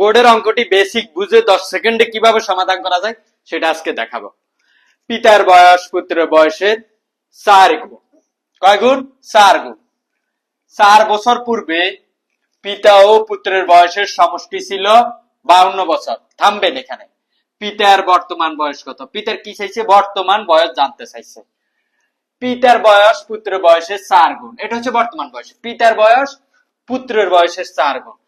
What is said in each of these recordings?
বোর্ডের অঙ্কটি বেসিক বুঝে দশ সেকেন্ডে কীভাবে সমাধান করা যায় সেটা আজকে দেখাবো। পিতার বয়স, পুত্রের বয়সের চার গুণ। কয় গুণ? চার গুণ। চার বছর পূর্বে পিতা ও পুত্রের বয়সের সমষ্টি ছিল বাউন্ন বছর। থামবেন এখানে। পিতার বর্তমান বয়স কত? পিতার কি চাইছে? বর্তমান বয়স জানতে চাইছে। পিতার বয়স, পুত্রের বয়সের চার গুণ। এটা হচ্ছে বর্তমান বয়স। পিতার বয়স, পুত্রের বয়সের চার গুণ।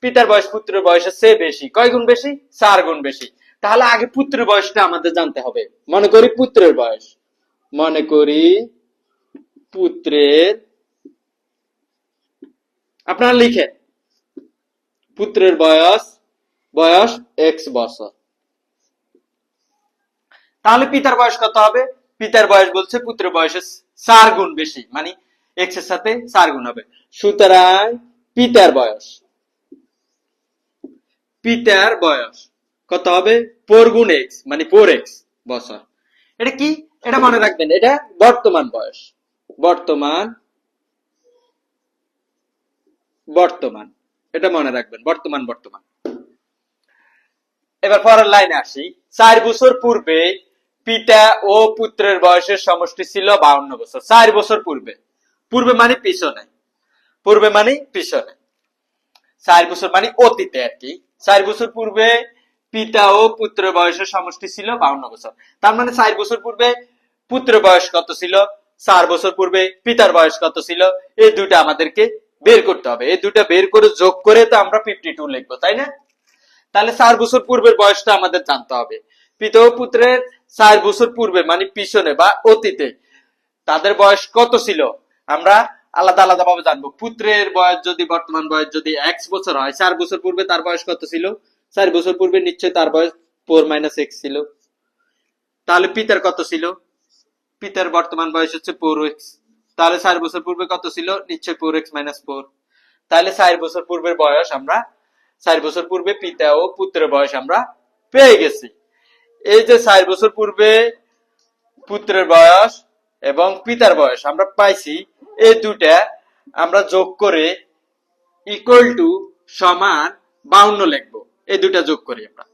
পিতার বয়স পুত্রের বয়সের চেয়ে বেশি। কয় গুণ বেশি? চার গুণ বেশি। তাহলে আগে পুত্রের বয়সটা আমাদের জানতে হবে। মনে করি পুত্রের বয়স। মনে করি পুত্রের আপনারা লিখেন পুত্রের বয়স বয়স এক্স বছর। তাহলে পিতার বয়স কত হবে? পিতার বয়স বলছে পুত্রের বয়সের চার গুণ বেশি। মানে এক্সের সাথে চার গুণ হবে। সুতরাং পিতার বয়স। পিতার বয়স। কত হবে? ফোর গুণ এক্স মানে ফোর এক্স বছর। এটা কি? এটা মনে রাখবেন, এটা বর্তমান বয়স। বর্তমান বর্তমান। এটা মনে রাখবেন, বর্তমান বর্তমান। এবার পরের লাইনে আসি। চার বছর পূর্বে পিতা ও পুত্রের বয়সের সমষ্টি ছিল বাউন্ন বছর। চার বছর পূর্বে। পূর্বে মানে পিছনে। পূর্বে মানে পিছনে। চার বছর মানে অতীতে আর কি। চার বছর পূর্বে পিতা ও পুত্রের বয়সের সমষ্টি ছিল বাউন্ন বছর। তার মানে চার বছর পূর্বে পুত্রের বয়স কত ছিল? চার বছর পূর্বে পিতার বয়স কত ছিল? এই দুটা আমাদেরকে বের করতে হবে। এই দুটো বের করে যোগ করে তো আমরা ফিফটি টু লিখব, তাই না? তাহলে চার বছর পূর্বের বয়সটা আমাদের জানতে হবে। পিতা ও পুত্রের চার বছর পূর্বে মানে পিছনে বা অতীতে, তাদের বয়স কত ছিল? আমরা আলাদা আলাদা ভাবে জানব। পুত্রের বয়স যদি, বর্তমান বয়স যদি এক্স বছর হয়, চার বছর পূর্বে তার বয়স কত ছিল? চার বছর পূর্বে নিশ্চয় তার বয়স ফোর মাইনাস এক্স ছিল। তাহলে পিতার কত ছিল? পিতার বর্তমান বয়স হচ্ছে ফোর এক্স তাহলে চার বছর পূর্বে কত ছিল? নিশ্চয় ফোর এক্স মাইনাস ফোর তাহলে চার বছর পূর্বের বয়স আমরা, চার বছর পূর্বে পিতা ও পুত্রের বয়স আমরা পেয়ে গেছি। এই যে চার বছর পূর্বে পুত্রের বয়স এবং পিতার বয়স আমরা পাইছি এই দুটা আমরা যোগ করে ইকুয়াল টু সমান বাউন্ন লিখব। এই দুটা যোগ করি আমরা।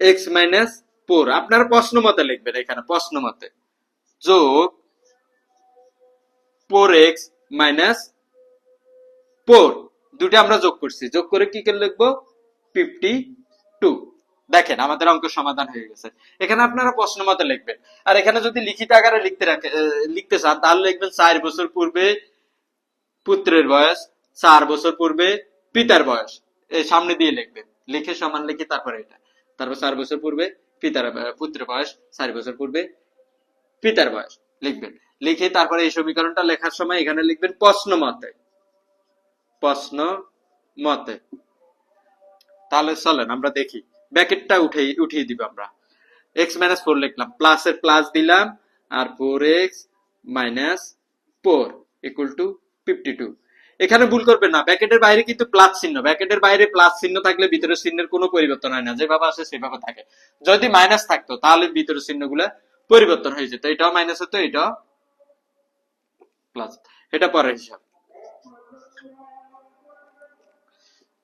এক্স মাইনাস ফোর আপনারা প্রশ্ন মতে লিখবেন এখানে প্রশ্ন মতে যোগ ফোর এক্স মাইনাস ফোর দুটো আমরা যোগ করছি। যোগ করে কি করে লিখব? ফিফটি টু দেখেন, আমাদের অঙ্ক সমাধান হয়ে গেছে। এখানে আপনারা প্রশ্ন মতে লিখবেন। আর এখানে যদি লিখিত আকারে লিখতে রাখে লিখতে চান, তাহলে লিখবেন চার বছর পূর্বে পুত্রের বয়স, চার বছর পূর্বে পিতার বয়স। এই সামনে দিয়ে লিখবেন। লিখে সমান লিখে তারপরে এটা। তারপর চার বছর পূর্বে পিতার পুত্রের বয়স, চার বছর পূর্বে পিতার বয়স। লিখবেন। লিখে তারপরে এই সমীকরণটা লেখার সময় এখানে লিখবেন প্রশ্ন মতে। প্রশ্ন মতে। তাহলে চলেন, আমরা দেখি। ব্যাকেটটা উঠে উঠিয়ে দিব আমরা। এক্স মাইনাস ফোর লিখলাম। প্লাসের প্লাস দিলাম, আর four X minus four equal to fifty two এখানে ভুল করবেন না। ব্যাকেটের বাইরে কিন্তু প্লাস চিহ্ন। ব্যাকেটের বাইরে প্লাস চিহ্ন থাকলে ভিতরের চিহ্নের কোনো পরিবর্তন হয় না। যেভাবে আসে সেভাবে থাকে। যদি মাইনাস থাকতো, তাহলে ভিতরের চিহ্নগুলা পরিবর্তন হয়ে যেত। এটাও মাইনাস হতো, এটাও প্লাস এটা পরের হিসাব।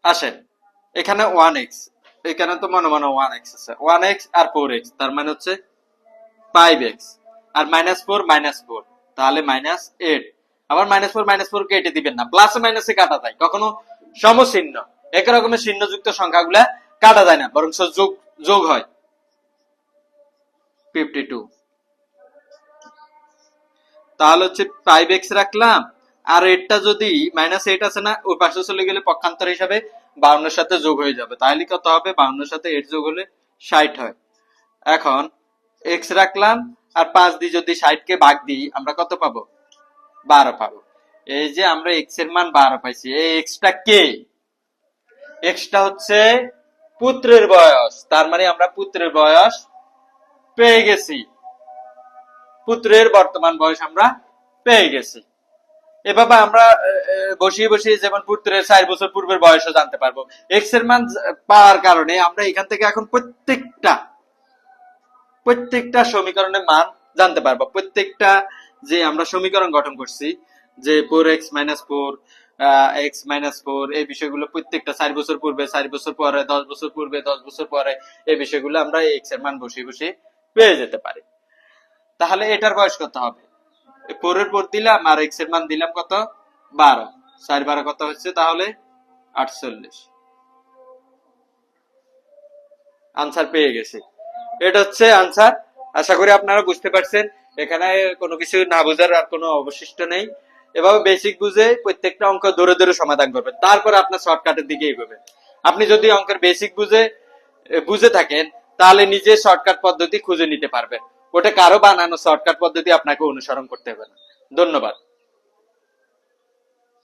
আসেন। এখানে ওয়ান এক্স এখানে তো মনে মনে ওয়ান এক্স আছে। ওয়ান এক্স আর ফোর এক্স তার মানে হচ্ছে ফাইভ এক্স আর মাইনাস ফোর মাইনাস ফোর তাহলে মাইনাস এইট আবার মাইনাস ফোর মাইনাস ফোর কেটে দিবেন না। প্লাস মাইনাসে কাটা যায়, কখনো সমচিহ্ন। এক রকমের চিহ্নযুক্ত সংখ্যাগুলা কাটা যায় না বরং যোগ যোগ হয়। ফিফটি টু তাহলে হচ্ছে ফাইভ এক্স রাখলাম, আর এটা যদি মাইনাস এইট আছে না, ওই পাশে চলে গেলে পক্ষান্তর হিসাবে বাউন্নের সাথে যোগ হয়ে যাবে। তাহলে কত হবে? বাউন্নের সাথে এইট যোগ হলে ষাট হয়। এখন এক্স রাখলাম আর পাঁচ দিয়ে যদি ষাট কে ভাগ দিই, আমরা কত পাবো? বারো পাবো। এই যে আমরা এক্সের মান বারো পাইছি। এই এক্সটা কে? এক্সটা হচ্ছে পুত্রের বয়স। তার মানে আমরা পুত্রের বয়স পেয়ে গেছি। পুত্রের বর্তমান বয়স আমরা পেয়ে গেছি। এভাবে আমরা বসিয়ে বসিয়ে যেমন পুত্রের চার বছর পূর্বের বয়সও জানতে পারব। এক্সের মান পাওয়ার কারণে আমরা এখান থেকে এখন প্রত্যেকটা প্রত্যেকটা সমীকরণের মান জানতে পারব। প্রত্যেকটা যে আমরা সমীকরণ গঠন করছি, যে four X minus four X minus four এই বিষয়গুলো প্রত্যেকটা চার বছর পূর্বে, চার বছর পরে, দশ বছর পূর্বে, দশ বছর পরে, এই বিষয়গুলো আমরা এক্সের মান বসিয়ে বসিয়ে পেয়ে যেতে পারি। তাহলে এটার বয়স কত হবে? ফোরের পর দিলাম, আর এক্সের মান দিলাম কত? বারো। চার বারো কত হচ্ছে তাহলে? আটচল্লিশ। আনসার পেয়ে গেছি। এটা হচ্ছে আনসার আশা করি আপনারা বুঝতে পারছেন। এখানে কোনো কিছু না বোঝার আর কোনো অবশিষ্ট নেই। এভাবে বেসিক বুঝে প্রত্যেকটা অঙ্ক ধরে ধরে সমাধান করবেন। তারপর আপনার শর্টকাটের দিকে এগোবেন। আপনি যদি অঙ্কের বেসিক বুঝে বুঝে থাকেন, তাহলে নিজে শর্টকাট পদ্ধতি খুঁজে নিতে পারবেন। ওটা কারও বানানো শর্টকাট পদ্ধতি আপনাকে অনুসরণ করতে হবে না। ধন্যবাদ।